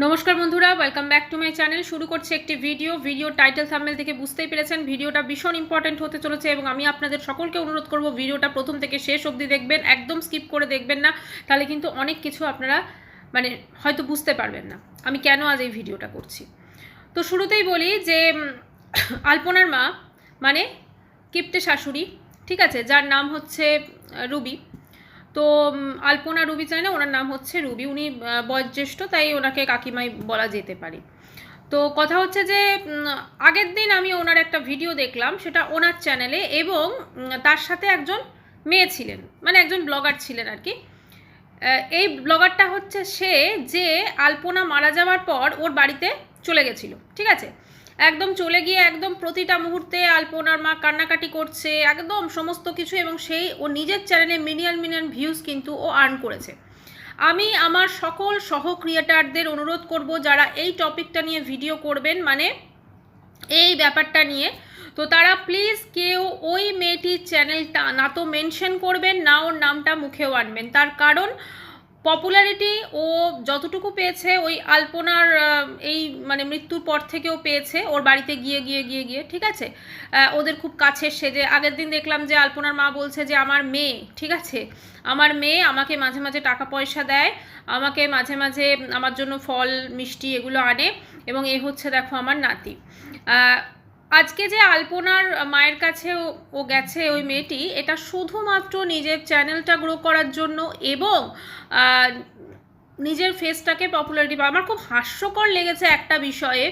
নমস্কার বন্ধুরা welcome back to my channel শুরু করছে একটি ভিডিও ভিডিও টাইটেল থাম্বনেল থেকে বুঝতেই পেরেছেন ভিডিওটা ভীষণ ইম্পর্টেন্ট হতে চলেছে এবং আমি আপনাদের সকলকে অনুরোধ করব ভিডিওটা প্রথম থেকে শেষ অবধি দেখবেন, একদম স্কিপ করে দেখবেন না, তাহলে কিন্তু অনেক কিছু আপনারা মানে হয়তো বুঝতে পারবেন না। আমি কেন আজ এই ভিডিওটা করছি? তো শুরুতেই বলি যে আলপনার মা মানে কিপ্টে শাশুড়ি, ঠিক আছে? যার নাম হচ্ছে রুবি। তো আলপনা রুবি চাই না? ওনার নাম হচ্ছে রুবি। উনি বয়োজ্যেষ্ঠ, তাই ওনাকে কাকিমাই বলা যেতে পারে। তো কথা হচ্ছে যে আগের দিন আমি ওনার একটা ভিডিও দেখলাম, সেটা ওনার চ্যানেলে এবং তার সাথে একজন মেয়ে ছিলেন মানে একজন ব্লগার ছিলেন আর কি। এই ব্লগারটা হচ্ছে সে যে আলপনা মারা যাওয়ার পর ওর বাড়িতে চলে গেছিল, ঠিক আছে? একদম চলে গিয়ে একদম প্রতিটা মুহূর্তে আলপনার মা কান্নাকাটি করছে, একদম সমস্ত কিছু এবং সেই ও নিজের চ্যানেলে মিলিয়ন মিলিয়ন ভিউজ কিন্তু ও আর্ন করেছে। আমি আমার সকল সহ ক্রিয়েটারদের অনুরোধ করব যারা এই টপিকটা নিয়ে ভিডিও করবেন মানে এই ব্যাপারটা নিয়ে, তো তারা প্লিজ কেউ ওই মেয়েটির চ্যানেলটা না তো মেনশন করবেন, না ওর নামটা মুখেও আনবেন। তার কারণ পপুলারিটি ও যতটুকু পেয়েছে, ওই আলপনার এই মানে মৃত্যুর পর থেকেও পেয়েছে, ওর বাড়িতে গিয়ে গিয়ে গিয়ে গিয়ে, ঠিক আছে? ওদের খুব কাছের সেজে, আগের দিন দেখলাম যে আলপনার মা বলছে যে, আমার মেয়ে, ঠিক আছে? আমার মেয়ে আমাকে মাঝে মাঝে টাকা পয়সা দেয়, আমাকে মাঝে মাঝে আমার জন্য ফল, মিষ্টি এগুলো আনে এবং এ হচ্ছে দেখো আমার নাতি। আজকে যে আলপনার মায়ের কাছে ও- গেছে ওই মেয়েটি, এটা শুধুমাত্র নিজের চ্যানেলটা গ্রো করার জন্য এবং নিজের ফেসটাকে পপুলারিটি পাওয়া আমার খুব হাস্যকর লেগেছে একটা বিষয়ে,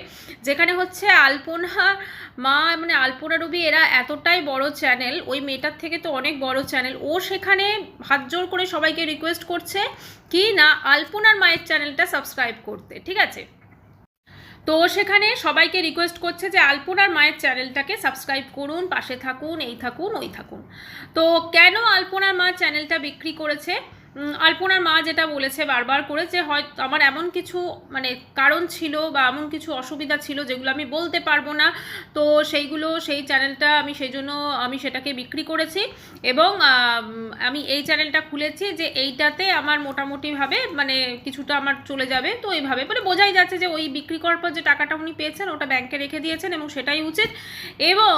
যেখানে হচ্ছে আলপনা মা মানে আলপনা রবি, এরা এতটাই বড় চ্যানেল ওই মেয়েটার থেকে তো অনেক বড় চ্যানেল ও সেখানে হাত জোর করে সবাইকে রিকোয়েস্ট করছে কি না আলপনার মায়ের চ্যানেলটা সাবস্ক্রাইব করতে, ঠিক আছে? তো সেখানে সবাইকে রিকোয়েস্ট করছে যে আলপনার মায়ের চ্যানেলটাকে সাবস্ক্রাইব করুন, পাশে থাকুন, এই থাকুন, ওই থাকুন। তো কেন আলপনার মা চ্যানেলটা বিক্রি করেছে? আলপনার মা যেটা বলেছে বারবার করে যে হয় আমার এমন কিছু মানে কারণ ছিল বা এমন কিছু অসুবিধা ছিল যেগুলো আমি বলতে পারব না। তো সেইগুলো, সেই চ্যানেলটা আমি সেই জন্য আমি সেটাকে বিক্রি করেছি এবং আমি এই চ্যানেলটা খুলেছি যে এইটাতে আমার মোটামুটিভাবে মানে কিছুটা আমার চলে যাবে। তো এইভাবে মানে বোঝাই যাচ্ছে যে ওই বিক্রি করার পর যে টাকাটা উনি পেয়েছেন ওটা ব্যাংকে রেখে দিয়েছেন এবং সেটাই উচিত। এবং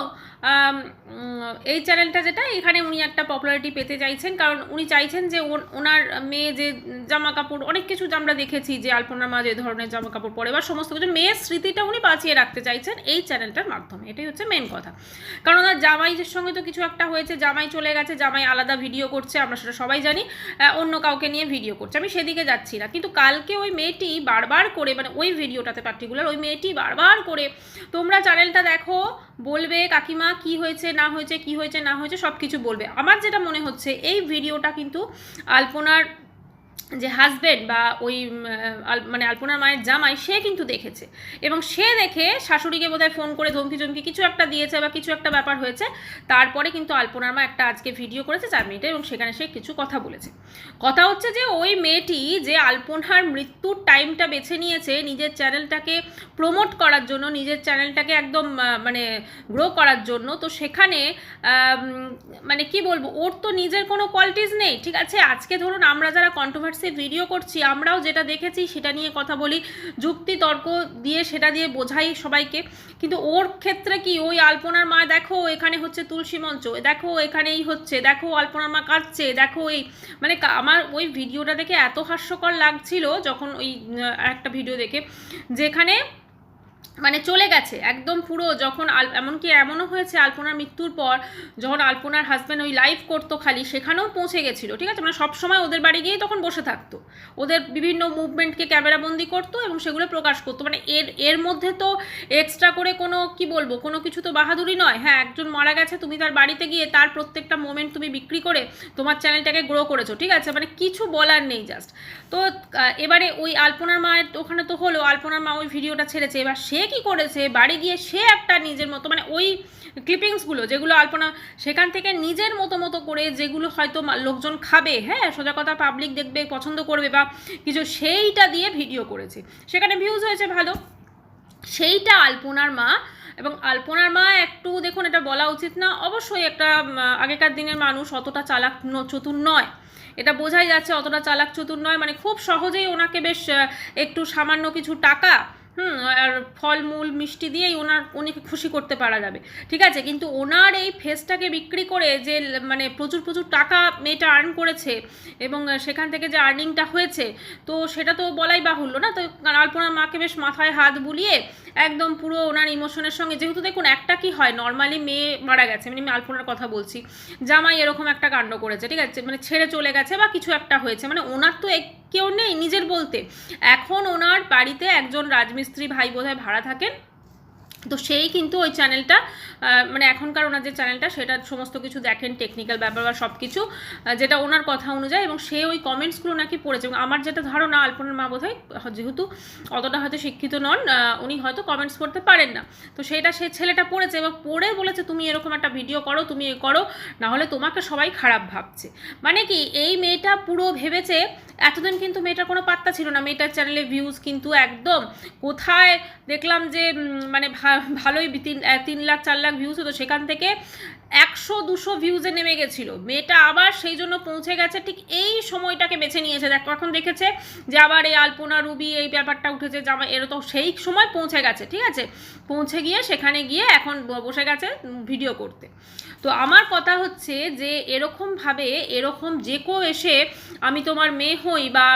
এই চ্যানেলটা যেটা, এখানে উনি একটা পপুলারিটি পেতে চাইছেন, কারণ উনি চাইছেন যে ওনার মেয়ে যে জামা কাপড় অনেক কিছু আমরা দেখেছি যে আলপনার মা যে ধরনের জামা কাপড় পরে বা সমস্ত কিছু, মেয়ের স্মৃতিটা উনি বাঁচিয়ে রাখতে চাইছেন এই চ্যানেলটার মাধ্যমে। এটাই হচ্ছে মেন কথা। কারণ ওনার জামাইয়ের সঙ্গে তো কিছু একটা হয়েছে, জামাই চলে গেছে, জামাই আলাদা ভিডিও করছে, আমরা সেটা সবাই জানি অন্য কাউকে নিয়ে ভিডিও করছে, আমি সেদিকে যাচ্ছি না। কিন্তু কালকে ওই মেয়েটি বারবার করে মানে ওই ভিডিওটাতে পার্টিকুলার ওই মেয়েটি বারবার করে, তোমরা চ্যানেলটা দেখো, বলবে কাকিমা কি হয়েছে, না হয়েছে, কি হয়েছে, না হয়েছে সব কিছু বলবে। আমার যেটা মনে হচ্ছে, এই ভিডিওটা কিন্তু আলপনার যে হাজবেন্ড বা ওই মানে আলপনার মায়ের জামাই সে কিন্তু দেখেছে। এবং সে দেখে শাশুড়িকে বোধহয় ফোন করে ধমকি চমকি কিছু একটা দিয়েছে বা কিছু একটা ব্যাপার হয়েছে। তারপরে কিন্তু আলপনার মা একটা আজকে ভিডিও করেছে চার মিনিটে এবং সেখানে সে কিছু কথা বলেছে। কথা হচ্ছে যে ওই মেয়েটি যে আলপনার মৃত্যুর টাইমটা বেছে নিয়েছে, নিজের চ্যানেলটাকে প্রমোট করার জন্য, নিজের চ্যানেলটাকে একদম মানে গ্রো করার জন্য, তো সেখানে মানে কি বলব, ওর তো নিজের কোনো কোয়ালিটিস নেই, ঠিক আছে? আজকে ধরুন আমরা যারা কন্ট্রোভার্সি ভিডিও করছি, আমরাও যেটা দেখেছি সেটা নিয়ে কথা বলি, যুক্তি, তর্ক দিয়ে সেটা দিয়ে বোঝাই সবাইকে। কিন্তু ওর ক্ষেত্রে কি, ওই আলপনার মা দেখো এখানে হচ্ছে তুলসী মঞ্চ, দেখো এখানেই হচ্ছে, দেখো আলপনার মা কাঁদছে, দেখো এই মানে আমার ওই ভিডিওটা দেখে এত হাস্যকর লাগছিল যখন ওই একটা ভিডিও দেখে, যেখানে মানে চলে গেছে, একদম পুরো যখন আল, এমনকি এমনও হয়েছে আলপনার মৃত্যুর পর, যখন আলপনার হাজব্যান্ড ওই লাইভ করতো খালি, সেখানেও পৌঁছে গেছিল, ঠিক আছে? মানে সবসময় ওদের বাড়ি গিয়েই তখন বসে থাকতো। ওদের বিভিন্ন মুভমেন্টকে ক্যামেরাবন্দি করতো এবং সেগুলো প্রকাশ করতো। মানে এর এর মধ্যে তো এক্সট্রা করে কোনো, কি বলব, কোনো কিছু তো বাহাদুরি নয়। হ্যাঁ একজন মারা গেছে, তুমি তার বাড়িতে গিয়ে তার প্রত্যেকটা মোমেন্ট তুমি বিক্রি করে তোমার চ্যানেলটাকে গ্রো করেছ, ঠিক আছে? মানে কিছু বলার নেই জাস্ট তো এবারে ওই আলপনার মায়ের, ওখানে তো হলো, আলপনার মা ওই ভিডিওটা ছেড়েছে। এবার সে কি করেছে? বাড়ি গিয়ে সে একটা নিজের মতো মানে ওই ক্লিপিংসগুলো যেগুলো আলপনা সেখান থেকে নিজের মতো মতো করে যেগুলো হয়তো লোকজন খাবে হ্যাঁ সোজা কথা পাবলিক দেখবে, পছন্দ করবে বা কিছু, সেইটা দিয়ে ভিডিও করেছে। সেখানে ভিউজ হয়েছে ভালো। সেইটা আলপনার মা এবং আলপনার মা একটু দেখুন, এটা বলা উচিত না, অবশ্যই একটা আগেকার দিনের মানুষ অতটা চালাক চতুর নয়। এটা বোঝাই যাচ্ছে অতটা চালাক চতুর নয় মানে খুব সহজেই ওনাকে বেশ একটু সামান্য কিছু টাকা হুম, আর ফলমূল, মিষ্টি দিয়েই ওনার, উনিকে খুশি করতে পারা যাবে। ঠিক আছে, কিন্তু ওনার এই ফেসটাকে বিক্রি করে যে মানে প্রচুর প্রচুর টাকা মেয়েটা আর্ন করেছে এবং সেখান থেকে যে আর্নিংটা হয়েছে, তো সেটা তো বলাই বাহুল্য না? তো আলপনার মাকে বেশ মাথায় হাত বুলিয়ে একদম পুরো ওনার ইমোশনের সঙ্গে, যেহেতু দেখুন একটা কি হয় নর্মালি মেয়ে মারা গেছে মানে আমি আলপনার কথা বলছি, জামাই এরকম একটা কাণ্ড করেছে, ঠিক আছে? মানে ছেড়ে চলে গেছে বা কিছু একটা হয়েছে মানে ওনার তো কেউ নেই নিজের বলতে। এখন ওনার বাড়িতে একজন রাজমিস্ত্রি ভাই বোধহয় ভাড়া থাকেন। তো সেই কিন্তু ওই চ্যানেলটা মানে এখনকার ওনার যে চ্যানেলটা সেটা সমস্ত কিছু দেখেন টেকনিক্যাল ব্যাপার বা সব কিছু যেটা ওনার কথা অনুযায়ী এবং সে ওই কমেন্টসগুলো নাকি পড়েছে এবং আমার যেটা ধারণা, আলপনার মা বোধহয় যেহেতু অতটা হয়তো শিক্ষিত নন উনি হয়তো কমেন্টস করতে পারেন না। তো সেটা সেই ছেলেটা পড়েছে এবং পড়ে বলেছে, তুমি এরকম একটা ভিডিও করো, তুমি এ করো, নাহলে তোমাকে সবাই খারাপ ভাবছে। মানে কি, এই মেয়েটা পুরো ভেবেছে, এতদিন কিন্তু মেয়েটার কোনো পাত্তা ছিল না। মেয়েটার চ্যানেলে ভিউজ কিন্তু একদম কোথায় দেখলাম যে মানে ভা- ভালোই তিন তিন লাখ, চার লাখ ভিউজ হতো। সেখান থেকে একশো, দুশো ভিউজে নেমে গেছিল। মেয়েটা আবার সেই জন্য পৌঁছে গেছে, ঠিক এই সময়টাকে বেছে নিয়েছে। দেখো, এখন দেখেছে যে আবার এই আলপনা, রুবি এই ব্যাপারটা উঠেছে জামা এর তো সেই সময় পৌঁছে গেছে, ঠিক আছে? পৌঁছে গিয়ে সেখানে গিয়ে এখন বসে গেছে ভিডিও করতে। তো আমার কথা হচ্ছে যে এরকমভাবে, এরকম যে কেউ এসে আমি তোমার মেয়ে হই বা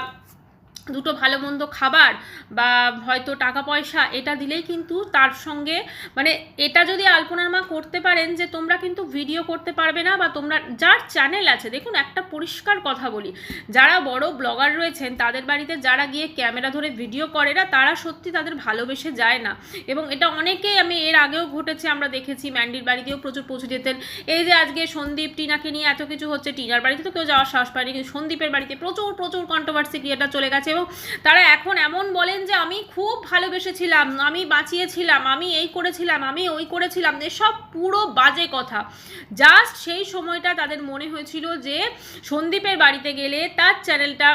দুটো ভালো মন্দ খাবার বা হয়তো টাকা পয়সা এটা দিলেই কিন্তু তার সঙ্গে মানে এটা যদি আলপনার মা করতে পারেন যে তোমরা কিন্তু ভিডিও করতে পারবে না বা তোমরা, যার চ্যানেল আছে, দেখুন একটা পরিষ্কার কথা বলি, যারা বড় ব্লগার রয়েছেন, তাদের বাড়িতে যারা গিয়ে ক্যামেরা ধরে ভিডিও করে না, তারা সত্যি তাদের ভালোবেসে যায় না। এবং এটা অনেকেই, আমি এর আগেও ঘটেছে, আমরা দেখেছি ম্যান্ডির বাড়িতেও প্রচুর পৌঁছে যেতেন। এই যে আজকে সন্দীপ টিনাকে নিয়ে এত কিছু হচ্ছে, টিনার বাড়িতে তো কেউ যাওয়ার সাহস পায়নি, কিন্তু সন্দীপের বাড়িতে প্রচুর প্রচুর কন্ট্রোভার্সি ক্রিয়েটার চলে গেছে। এবং তারা এখন এমন বলেন যে আমি খুব ভালোবেসেছিলাম, আমি বাঁচিয়েছিলাম, আমি এই করেছিলাম, আমি ওই করেছিলাম এসব পুরো বাজে কথা। জাস্ট সেই সময়টা তাদের মনে হয়েছিল যে সন্দীপের বাড়িতে গেলে তার চ্যানেলটা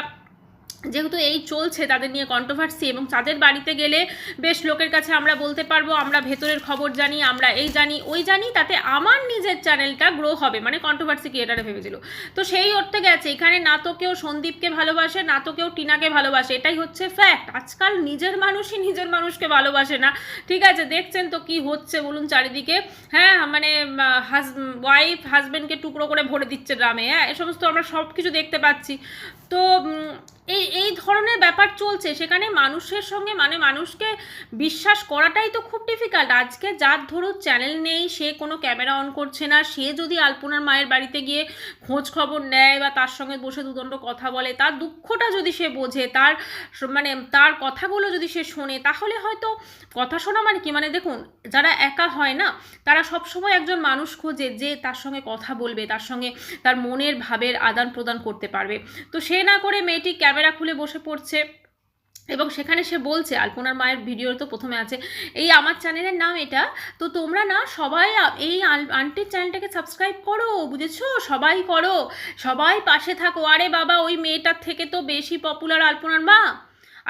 যেহেতু এই চলছে তাদের নিয়ে কন্ট্রোভার্সি এবং তাদের বাড়িতে গেলে বেশ লোকের কাছে আমরা বলতে পারব, আমরা ভেতরের খবর জানি, আমরা এই জানি, ওই জানি, তাতে আমার নিজের চ্যানেলটা গ্রো হবে মানে কন্ট্রোভার্সি ক্রিয়েটারে ভেবেছিল। তো সেই অর্থে গেছে, এখানে না তো কেউ সন্দীপকে ভালোবাসে, না তো কেউ টিনাকে ভালোবাসে, এটাই হচ্ছে ফ্যাক্ট আজকাল নিজের মানুষই নিজের মানুষকে ভালোবাসে না। ঠিক আছে, দেখছেন তো কি হচ্ছে বলুন চারিদিকে। হ্যাঁ মানে হাজ ওয়াইফ হাজব্যান্ডকে টুকরো করে ভরে দিচ্ছে ড্রামে হ্যাঁ এ সমস্ত আমরা সব কিছু দেখতে পাচ্ছি। তো এই এই ধরনের ব্যাপার চলছে, সেখানে মানুষের সঙ্গে মানে মানুষকে বিশ্বাস করাটাই তো খুব ডিফিকাল্ট আজকে যার ধরুন চ্যানেল নেই, সে কোনো ক্যামেরা অন করছে না, সে যদি আলপনার মায়ের বাড়িতে গিয়ে খোঁজ খবর নেয় বা তার সঙ্গে বসে দুদণ্ড কথা বলে, তার দুঃখটা যদি সে বোঝে, তার মানে তার কথাগুলো যদি সে শোনে, তাহলে হয়তো কথা শোনা মানে কি? মানে দেখুন, যারা একা হয় না, তারা সবসময় একজন মানুষ খোঁজে, যে তার সঙ্গে কথা বলবে, তার সঙ্গে তার মনের ভাবের আদান প্রদান করতে পারবে। তো সে না করে মেয়েটি ক্যামেরা খুলে বসে পড়ছে এবং সেখানে সে বলছে, আলপনার মায়ের ভিডিও তো প্রথমে আছে, এই আমার চ্যানেলের নাম এটা, তো তোমরা না সবাই এই আন্টির চ্যানেলটাকে সাবস্ক্রাইব করো, বুঝেছ? সবাই করো, সবাই পাশে থাকো। আরে বাবা, ওই মেয়েটার থেকে তো বেশি পপুলার আলপনার মা।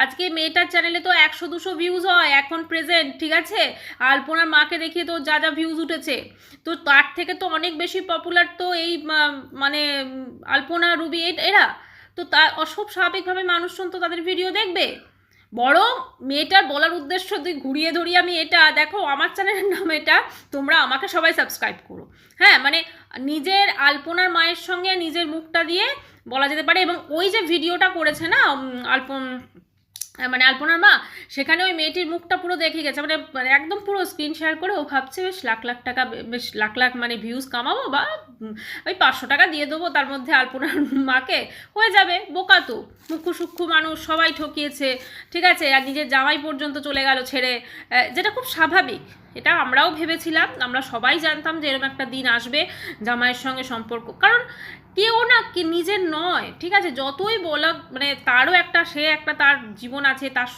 আজকে মেয়েটার চ্যানেলে তো একশো দুশো ভিউজ হয় এখন প্রেজেন্ট ঠিক আছে? আলপনার মাকে দেখিয়ে তো যা যা ভিউজ উঠেছে। তো তার থেকে তো অনেক বেশি পপুলার তো এই মানে আলপনা, রুবি এরা। তো তা অসব স্বাভাবিকভাবে মানুষজন তো তাদের ভিডিও দেখবে। বড় মেয়েটার বলার উদ্দেশ্য দিয়ে ঘুরিয়ে ধরিয়ে আমি এটা, দেখো আমার চ্যানেলের নাম এটা, তোমরা আমাকে সবাই সাবস্ক্রাইব করো। হ্যাঁ মানে নিজের আলপনার মায়ের সঙ্গে নিজের মুখটা দিয়ে বলা যেতে পারে এবং ওই যে ভিডিওটা করেছে না আলপন মানে আলপনার মা, সেখানে ওই মেয়েটির মুখটা পুরো দেখে গেছে। মানে মানে একদম পুরো স্ক্রিন শেয়ার করে ও ভাবছে, বেশ, লাখ লাখ টাকা বেশ, লাখ লাখ মানে ভিউজ কামাবো বা ওই পাঁচশো টাকা দিয়ে দেবো, তার মধ্যে আলপনার মাকে। হয়ে যাবে, বোকা তো। মুখ্য সূক্ষ্ম মানুষ, সবাই ঠকিয়েছে, ঠিক আছে? আর নিজের জামাই পর্যন্ত চলে গেল ছেড়ে যেটা খুব স্বাভাবিক। এটা আমরাও ভেবেছিলাম, আমরা সবাই জানতাম যে এরকম একটা দিন আসবে জামাইয়ের সঙ্গে সম্পর্ক। কারণ কেউ না কি নিজের নয়, ঠিক আছে? যতই বলা মানে তারও একটা, সে একটা, তার জীবন আছে, তার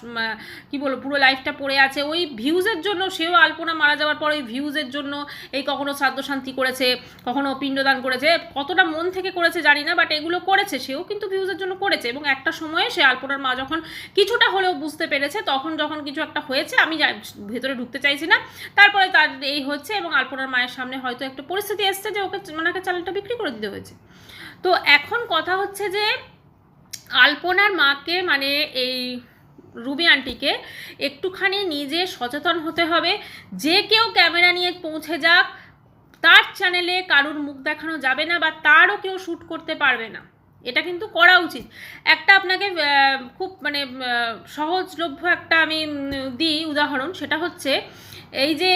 কি বলব, পুরো লাইফটা পড়ে আছে। ওই ভিউজের জন্য সেও আলপনা মারা যাওয়ার পর ওই ভিউজের জন্য এই কখনো শ্রাদ্ধ শান্তি করেছে, কখনো পিণ্ডদান করেছে, কতটা মন থেকে করেছে জানি না বাট এগুলো করেছে, সেও কিন্তু ভিউজের জন্য করেছে। এবং একটা সময়ে সে আলপনার মা যখন কিছুটা হলেও বুঝতে পেরেছে, তখন যখন কিছু একটা হয়েছে, আমি ভেতরে ঢুকতে চাইছি না তারপরে তার এই হচ্ছে এবং আলপনার মায়ের সামনে হয়তো একটা পরিস্থিতি এসছে যে ওকে ওনাকে চ্যানেলটা বিক্রি করে দিতে হয়েছে। তো এখন কথা হচ্ছে যে আলপনার মাকে মানে এই রুবি আন্টিকে একটুখানি নিজে সচেতন হতে হবে, যে কেউ ক্যামেরা নিয়ে পৌঁছে যাক, তার চ্যানেলে কারুর মুখ দেখানো যাবে না বা তারও কেউ শ্যুট করতে পারবে না। এটা কিন্তু করা উচিত। একটা আপনাকে খুব মানে সহজলভ্য একটা আমি দিই উদাহরণ, সেটা হচ্ছে এই যে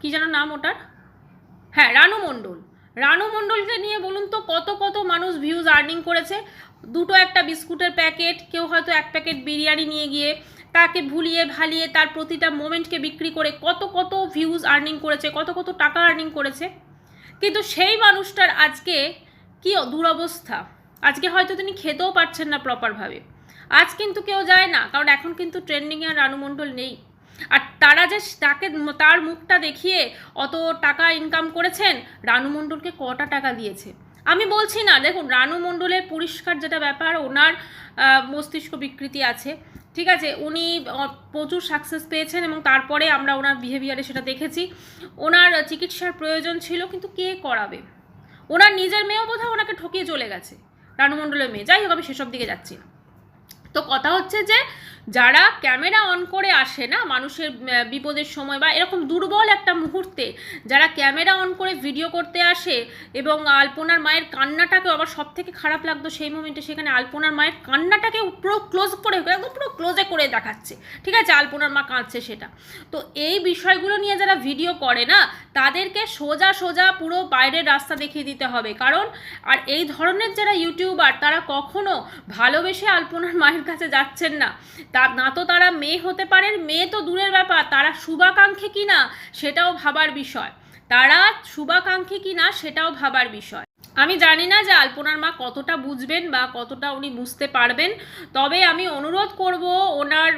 কি যেন নাম ওটার? হ্যাঁ রানু মণ্ডল। রানু মণ্ডলকে নিয়ে বলুন তো, কত কত মানুষ ভিউজ আর্নিং করেছে। দুটো একটা বিস্কুটের প্যাকেট, কেউ হয়তো এক প্যাকেট বিরিয়ানি নিয়ে গিয়ে তাকে ভুলিয়ে ভালিয়ে তার প্রতিটা মোমেন্টকে বিক্রি করে কত কত ভিউজ আর্নিং করেছে, কত কত টাকা আর্নিং করেছে। কিন্তু সেই মানুষটার আজকে কি দুরবস্থা? আজকে হয়তো তিনি খেতেও পারছেন না প্রপারভাবে আজ কিন্তু কেউ যায় না, কারণ এখন কিন্তু ট্রেন্ডিংয়ে আর রানু মণ্ডল নেই। আর তারা যে তাকে তার মুখটা দেখিয়ে অত টাকা ইনকাম করেছেন, রানু মণ্ডলকে কটা টাকা দিয়েছে? আমি বলছি না, দেখুন, রানু মণ্ডলের পরিষ্কার যেটা ব্যাপার, ওনার মস্তিষ্ক বিকৃতি আছে, ঠিক আছে? উনি প্রচুর সাকসেস পেয়েছেন এবং তারপরে আমরা ওনার বিহেভিয়ারে সেটা দেখেছি। ওনার চিকিৎসার প্রয়োজন ছিল, কিন্তু কে করাবে? ওনার নিজের মেয়েও বোধহয় ওনাকে ঠকিয়ে চলে গেছে, রানু মণ্ডলের মেয়ে। যাই হোক, আমি সেসব দিকে যাচ্ছি না। তো কথা হচ্ছে যে যারা ক্যামেরা অন করে আসে না, মানুষের বিপদের সময় বা এরকম দুর্বল একটা মুহূর্তে যারা ক্যামেরা অন করে ভিডিও করতে আসে এবং আলপনার মায়ের কান্নাটাকে আবার সব থেকে খারাপ লাগতো সেই মোমেন্টে সেখানে আলপনার মায়ের কান্নাটাকে পুরো ক্লোজ করে, একদম পুরো ক্লোজে করে দেখাচ্ছে। ঠিক আছে? আলপনার মা কাঁদছে সেটা। তো এই বিষয়গুলো নিয়ে যারা ভিডিও করে না, তাদেরকে সোজা সোজা পুরো বাইরের রাস্তা দেখিয়ে দিতে হবে। কারণ, আর এই ধরনের যারা ইউটিউবার তারা কখনো ভালোবেসে আলপনার মায়ের কাছে যাচ্ছেন না। তা না তো তারা মেয়ে হতে পারেন, মেয়ে তো দূরের ব্যাপার, তারা শুভাকাঙ্ক্ষী কিনা সেটাও ভাবার বিষয়। তারা শুভাকাঙ্ক্ষী কিনা সেটাও ভাবার বিষয়। আমি জানি না যে আলপনার মা কতটা বুঝবেন বা কতটা উনি বুঝতে পারবেন, তবে আমি অনুরোধ করব ওনার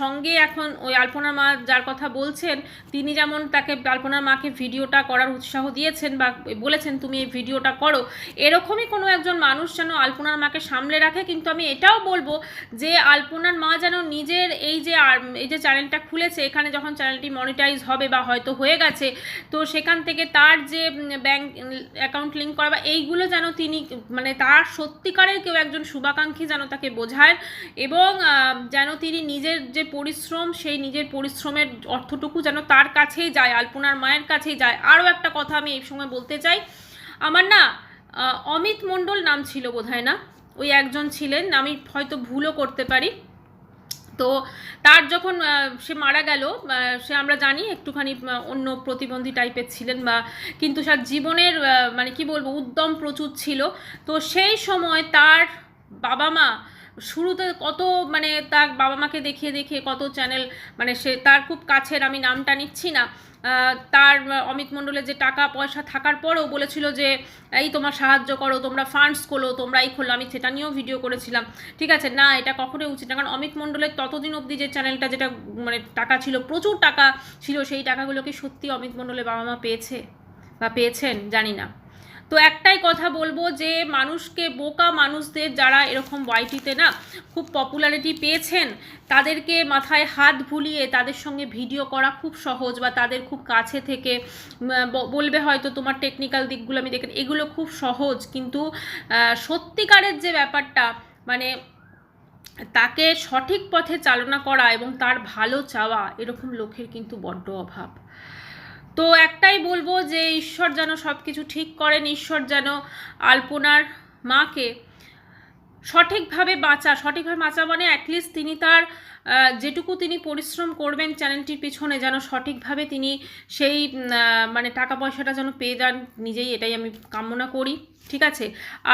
সঙ্গে এখন ওই আলপনার মা যার কথা বলছেন, তিনি যেমন তাকে আলপনার মাকে ভিডিওটা করার উৎসাহ দিয়েছেন বা বলেছেন, তুমি এই ভিডিওটা করো। এরকমই কোনো একজন মানুষ যেন আলপনার মাকে সামলে রাখে, কিন্তু আমি এটাও বলব যে আলপনার মা যেন নিজের এই যে এই যে চ্যানেলটা খুলেছে, এখানে যখন চ্যানেলটি মনিটাইজ হবে বা হয়তো হয়ে গেছে, তো সেখান থেকে তার যে ব্যাংক অ্যাকাউন্ট লিঙ্ক করা বা এইগুলো যেন তিনি মানে তার সত্যিকারের কেউ একজন শুভাকাঙ্ক্ষী যেন তাকে বোঝায় এবং যেন তিনি নিজের যে পরিশ্রম, সেই নিজের পরিশ্রমের অর্থটুকু যেন তার কাছেই যায়, আলপনার মায়ের কাছেই যায়। আরও একটা কথা আমি এই সময় বলতে চাই। আমার না অমিত মণ্ডল নাম ছিল বোধহয় না। ওই একজন ছিলেন, আমি হয়তো ভুলও করতে পারি। তো তার যখন সে মারা গেল সে আমরা জানি একটুখানি অন্য প্রতিবন্ধী টাইপের ছিলেন বা, কিন্তু তার জীবনের মানে কি বলব, উদ্যম প্রচুর ছিল। তো সেই সময় তার বাবা মা শুরুতে কত মানে তার বাবা মাকে দেখিয়ে দেখিয়ে কত চ্যানেল মানে সে তার খুব কাছের, আমি নামটা নিচ্ছি না। তার অমিত মণ্ডলের যে টাকা পয়সা থাকার পরেও বলেছিল যে, এই তোমার সাহায্য করো, তোমরা ফান্ডস খোলো তোমরা এই খোলো। আমি সেটা নিয়েও ভিডিও করেছিলাম। ঠিক আছে, না, এটা কখনোই উচিত না। কারণ অমিত মণ্ডলের ততদিন অবধি যে চ্যানেলটা যেটা মানে টাকা ছিল, প্রচুর টাকা ছিল, সেই টাকাগুলো কি সত্যি অমিত মণ্ডলের বাবা মা পেয়েছে? বা পেয়েছেন? জানি না। তো একটাই কথা বলব যে মানুষকে, বোকা মানুষদের যারা এরকম ওয়াইটিতে না খুব পপুলারিটি পেয়েছেন, তাদেরকে মাথায় হাত ভুলিয়ে তাদের সঙ্গে ভিডিও করা খুব সহজ বা তাদের খুব কাছে থেকে বলবে হয়তো তোমার টেকনিক্যাল দিকগুলো আমি দেখেন এগুলো খুব সহজ। কিন্তু সত্যিকারের যে ব্যাপারটা মানে তাকে সঠিক পথে চালনা করা এবং তার ভালো চাওয়া এরকম লোকের কিন্তু বড্ড অভাব। তো একটাই বলব যে ঈশ্বর যেন সব কিছু ঠিক করেন, ঈশ্বর যেন আলপনার মাকে সঠিকভাবে বাঁচা সঠিকভাবে বাঁচা মানে অ্যাটলিস্ট তিনি তার যেটুকু তিনি পরিশ্রম করবেন চ্যানেলটির পিছনে যেন সঠিকভাবে তিনি সেই মানে টাকা পয়সাটা যেন পেয়ে যান, নিজেই এটাই আমি কামনা করি। ঠিক আছে?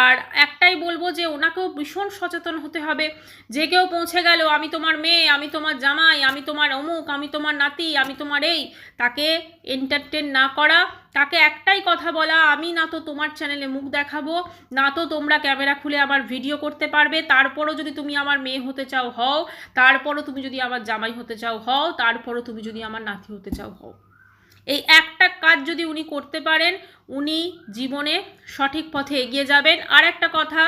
আর একটাই বলব যে ওনাকেও ভীষণ সচেতন হতে হবে। যে কেউ পৌঁছে গেল, আমি তোমার মেয়ে, আমি তোমার জামাই, আমি তোমার অমুক, আমি তোমার নাতি, আমি তোমার এই, তাকে এন্টারটেন না করা, তাকে একটাই কথা বলা, আমি না তো তোমার চ্যানেলে মুখ দেখাবো, না তো তোমরা ক্যামেরা খুলে আমার ভিডিও করতে পারবে, তারপরও যদি তুমি আমার মেয়ে হতে চাও, হও, তারপরও তুমি যদি আমার জামাই হতে চাও, হও, তারপরও তুমি যদি আমার নাতি হতে চাও, হও। এই একটা কাজ যদি উনি করতে পারেন উনি জীবনে সঠিক পথে এগিয়ে যাবেন। আর একটা কথা,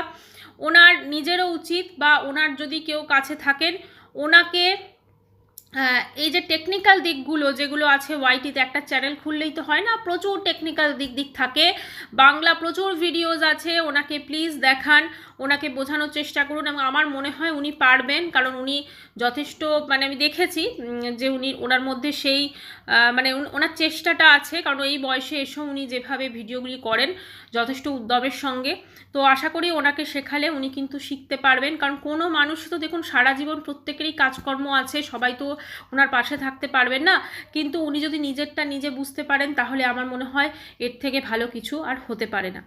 ওনার নিজেরও উচিত বা ওনার যদি কেউ কাছে থাকেন, ওনাকে এই যে টেকনিক্যাল দিকগুলো যেগুলো আছে ওয়াইটিতে একটা চ্যানেল খুললেই তো হয় না, প্রচুর টেকনিক্যাল দিক দিক থাকে। বাংলা প্রচুর ভিডিওস আছে, ওনাকে প্লিজ দেখান, ওনাকে বোঝানোর চেষ্টা করুন এবং আমার মনে হয় উনি পারবেন, কারণ উনি যথেষ্ট মানে আমি দেখেছি যে উনি, ওনার মধ্যে সেই মানে ওনার চেষ্টাটা আছে, কারণ এই বয়সে এসেও উনি যেভাবে ভিডিওগুলি করেন, যথেষ্ট উদ্যমের সঙ্গে। তো আশা করি ওনাকে শেখালে উনি কিন্তু শিখতে পারবেন, কারণ কোনো মানুষ তো দেখুন সারা জীবন প্রত্যেকেরই কাজকর্ম আছে, সবাই তো ওনার পাশে থাকতে পারবেন না। কিন্তু উনি যদি নিজেরটা নিজে বুঝতে পারেন, তাহলে আমার মনে হয় এর থেকে ভালো কিছু আর হতে পারে না।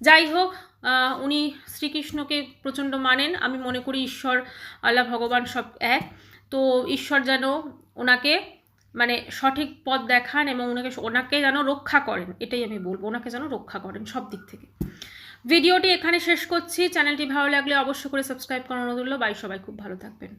যাই হোক উনি শ্রীকৃষ্ণকে প্রচণ্ড মানেন। আমি মনে করি ঈশ্বর, আল্লাহ, ভগবান সব এক। তো ঈশ্বর যেন ওনাকে মানে সঠিক পথ দেখান এবং ওনাকে ওনাকে যেন রক্ষা করেন, এটাই আমি বলব। ওনাকে যেন রক্ষা করেন সব দিক থেকে। ভিডিওটি এখানে শেষ করছি। চ্যানেলটি ভালো লাগলে অবশ্যই করে সাবস্ক্রাইব করানো রইল। বাই সবাই, খুব ভালো থাকবেন।